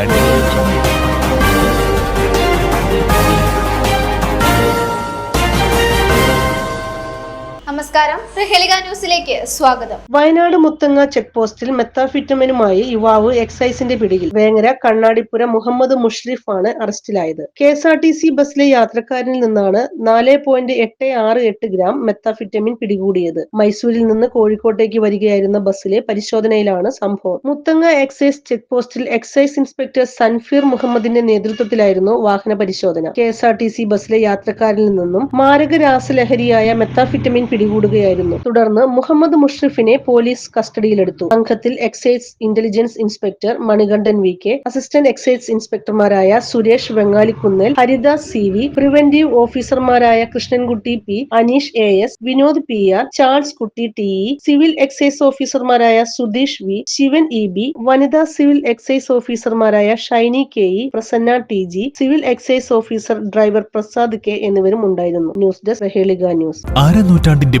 i Adventure. നമസ്കാരം. ന്യൂസിലേക്ക് സ്വാഗതം. വയനാട് മുത്തങ്ങ ചെക്ക് പോസ്റ്റിൽ മെത്താഫിറ്റമിനുമായി യുവാവ് എക്സൈസിന്റെ പിടിയിൽ. വേങ്ങര കണ്ണാടിപ്പുര മുഹമ്മദ് മുഷ്രിഫ് ആണ് അറസ്റ്റിലായത്. K S R T C ബസ്സിലെ യാത്രക്കാരനിൽ നിന്നാണ് നാല് പോയിന്റ് എട്ട് ആറ് എട്ട് ഗ്രാം മെത്താഫിറ്റമിൻ പിടികൂടിയത്. മൈസൂരിൽ നിന്ന് കോഴിക്കോട്ടേക്ക് വരികയായിരുന്ന ബസ്സിലെ പരിശോധനയിലാണ് സംഭവം. മുത്തങ്ങ എക്സൈസ് ചെക്ക് പോസ്റ്റിൽ എക്സൈസ് ഇൻസ്പെക്ടർ സൻഫീർ മുഹമ്മദിന്റെ നേതൃത്വത്തിലായിരുന്നു വാഹന പരിശോധന. K S R T C ബസ്സിലെ യാത്രക്കാരിൽ നിന്നും മാരക രാസലഹരിയായ മെത്താഫിറ്റമിൻ പിടികൂടുകയായിരുന്നു തുടർന്ന് മുഹമ്മദ് മുഷ്രിഫിനെ പോലീസ് കസ്റ്റഡിയിലെടുത്തു. സംഘത്തിൽ excise intelligence inspector Manikandan V K assistant excise ഇൻസ്പെക്ടർമാരായ Suresh Vengalikunnel Haridas C V preventive ഓഫീസർമാരായ Krishnankutty P Aneesh A S Vinod P R Charles Kutty T E civil excise ഓഫീസർമാരായ Sudheesh V Sivan E B വനിതാ civil excise ഓഫീസർമാരായ Shiny K E Prasanna T G civil excise officer driver Prasad K എന്നിവരും ഉണ്ടായിരുന്നു. News desk റഹേളിക news. അരനൂറ്റാണ്ടിന്റെ